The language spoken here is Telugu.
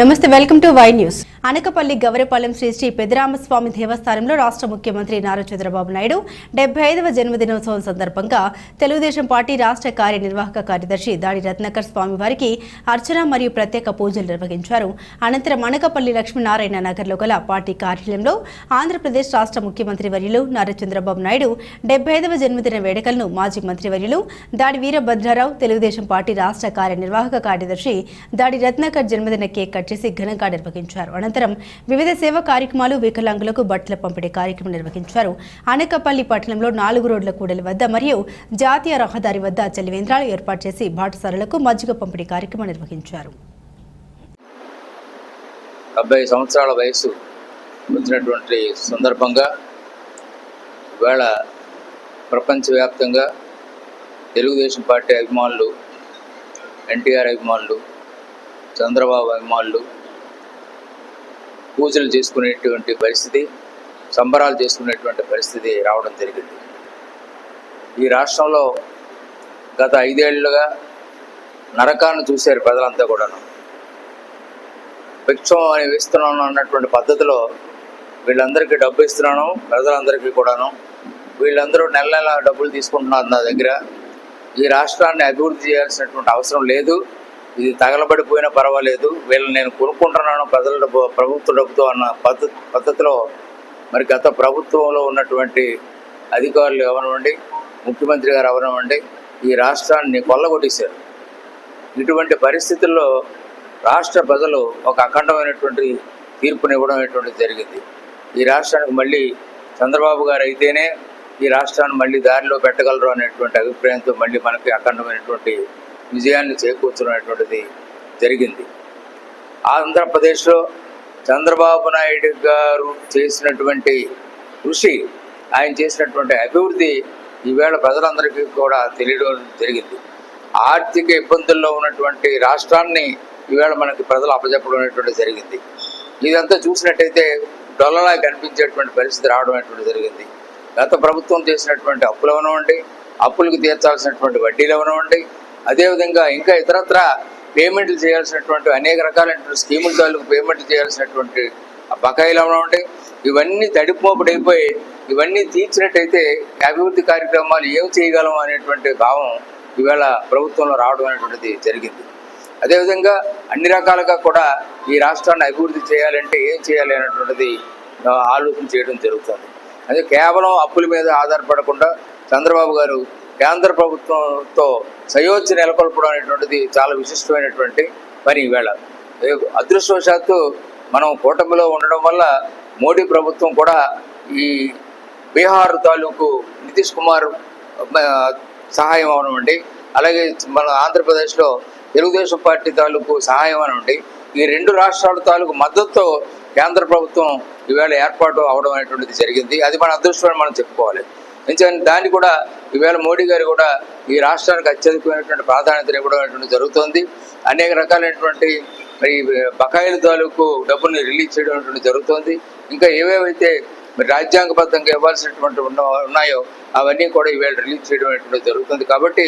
నమస్తే welcome to Y news. Anakapalli Gavarapalem Sri Sri Peddaramaswamy దేవస్థానంలో రాష్ట్ర ముఖ్యమంత్రి నారా చంద్రబాబు నాయుడు డెబ్బై ఐదవ జన్మదినోత్సవం సందర్భంగా తెలుగుదేశం పార్టీ రాష్ట్ర కార్యనిర్వాహక కార్యదర్శి దాడి రత్నకర్ స్వామి వారికి అర్చన మరియు ప్రత్యేక పూజలు నిర్వహించారు. అనంతరం అనకపల్లి లక్ష్మీనారాయణ నగర్లో గల పార్టీ కార్యాలయంలో ఆంధ్రప్రదేశ్ రాష్ట్ర ముఖ్యమంత్రి వర్యులు నారా చంద్రబాబు నాయుడు డెబ్బై ఐదవ జన్మదిన వేడుకలను మాజీ మంత్రి వర్యులు దాడి వీరభద్రారావు తెలుగుదేశం పార్టీ రాష్ట్ర కార్యనిర్వాహక కార్యదర్శి దాడి రత్నాకర్ జన్మదిన కేక్ కట్ చేసి ఘనంగా నిర్వహించారు. అనంతరం వివిధ సేవా కార్యక్రమాలు వికలాంగులకు బట్టల పంపిణీ కార్యక్రమం నిర్వహించారు. అనకపల్లి పట్టణంలో నాలుగు రోడ్ల కూడలి వద్ద మరియు జాతీయ రహదారి వద్ద చలివేంద్రాలు ఏర్పాటు చేసి బాటసారులకు మజ్జిగ పంపిణీ కార్యక్రమం నిర్వహించారు. డెబ్బై సంవత్సరాల వయసు వచ్చినటువంటి సందర్భంగా ఇవాళ ప్రపంచవ్యాప్తంగా తెలుగుదేశం పార్టీ అభిమానులు ఎన్టీఆర్ అభిమానులు చంద్రబాబు అభిమానులు పూజలు చేసుకునేటువంటి పరిస్థితి సంబరాలు చేసుకునేటువంటి పరిస్థితి రావడం జరిగింది. ఈ రాష్ట్రంలో గత ఐదేళ్ళుగా నరకాన్ని చూశారు ప్రజలంతా కూడాను. భిక్షం అని వేస్తున్నాను అన్నటువంటి పద్ధతిలో వీళ్ళందరికీ డబ్బు ఇస్తున్నాను ప్రజలందరికీ కూడాను. వీళ్ళందరూ నెల నెల డబ్బులు తీసుకుంటున్నారు నా దగ్గర. ఈ రాష్ట్రాన్ని అభివృద్ధి చేయాల్సినటువంటి అవసరం లేదు. ఇది తగలబడిపోయినా పర్వాలేదు. వీళ్ళని నేను కొనుక్కుంటున్నాను. ప్రజల డబ్బు ప్రభుత్వ డబ్బుతో అన్న పద్ధతి పద్ధతిలో మరి గత ప్రభుత్వంలో ఉన్నటువంటి అధికారులు ఎవరనివ్వండి ముఖ్యమంత్రి గారు ఎవరనివ్వండి ఈ రాష్ట్రాన్ని కొల్లగొట్టేశారు. ఇటువంటి పరిస్థితుల్లో రాష్ట్ర ప్రజలు ఒక అఖండమైనటువంటి తీర్పుని ఇవ్వడం అనేటువంటిది జరిగింది. ఈ రాష్ట్రానికి మళ్ళీ చంద్రబాబు గారు అయితేనే ఈ రాష్ట్రాన్ని మళ్ళీ దారిలో పెట్టగలరు అనేటువంటి అభిప్రాయంతో మళ్ళీ మనకి అఖండమైనటువంటి విజయాన్ని చేకూర్చడం జరిగింది. ఆంధ్రప్రదేశ్లో చంద్రబాబు నాయుడు గారు చేసినటువంటి కృషి ఆయన చేసినటువంటి అభివృద్ధి ఈవేళ ప్రజలందరికీ కూడా తెలియడం జరిగింది. ఆర్థిక ఇబ్బందుల్లో ఉన్నటువంటి రాష్ట్రాన్ని ఈవేళ మనకి ప్రజలు అప్పచెప్పడం అనేటువంటి జరిగింది. ఇదంతా చూసినట్టయితే డొల్లలా కనిపించేటువంటి పరిస్థితి రావడం అనేటువంటి జరిగింది. గత ప్రభుత్వం చేసినటువంటి అప్పులు అవనివ్వండి అప్పులకు తీర్చాల్సినటువంటి వడ్డీలు అవనివ్వండి అదేవిధంగా ఇంకా ఇతరత్ర పేమెంట్లు చేయాల్సినటువంటి అనేక రకాలైనటువంటి స్కీముల తాలూకు పేమెంట్లు చేయాల్సినటువంటి ఆ బకాయిలు ఉంటాయి ఇవన్నీ తడిపోపడైపోయి ఇవన్నీ తీర్చినట్టయితే అభివృద్ధి కార్యక్రమాలు ఏం చేయగలం అనేటువంటి భావం ఇవాళ ప్రభుత్వంలో రావడం అనేటువంటిది జరిగింది. అదేవిధంగా అన్ని రకాలుగా కూడా ఈ రాష్ట్రాన్ని అభివృద్ధి చేయాలంటే ఏం చేయాలి అనేటువంటిది ఆలోచన చేయడం జరుగుతుంది. అదే కేవలం అప్పుల మీద ఆధారపడకుండా చంద్రబాబు గారు కేంద్ర ప్రభుత్వంతో సయోధ్య నెలకొల్పడం అనేటువంటిది చాలా విశిష్టమైనటువంటి పని ఈవేళ. అదృష్టవశాత్తు మనం కూటమిలో ఉండడం వల్ల మోడీ ప్రభుత్వం కూడా ఈ బీహార్ తాలూకు నితీష్ కుమార్ సహాయం అవనివ్వండి అలాగే మన ఆంధ్రప్రదేశ్లో తెలుగుదేశం పార్టీ తాలూకు సహాయం అవనివ్వండి ఈ రెండు రాష్ట్రాల తాలూకు మద్దతుతో కేంద్ర ప్రభుత్వం ఈవేళ ఏర్పాటు అవడం అనేటువంటిది జరిగింది. అది మన అదృష్టం మనం చెప్పుకోవాలి. ఎందుకంటే దాన్ని కూడా ఈవేళ మోడీ గారు కూడా ఈ రాష్ట్రానికి అత్యధికమైనటువంటి ప్రాధాన్యత ఇవ్వడం జరుగుతుంది. అనేక రకాలైనటువంటి మరి బకాయిల తాలూకు డబ్బుని రిలీజ్ చేయడం అనేటువంటి జరుగుతుంది. ఇంకా ఏవేవైతే మరి రాజ్యాంగబద్ధంగా ఇవ్వాల్సినటువంటి ఉన్న ఉన్నాయో అవన్నీ కూడా ఈవేళ రిలీజ్ చేయడం అనేటువంటి జరుగుతుంది. కాబట్టి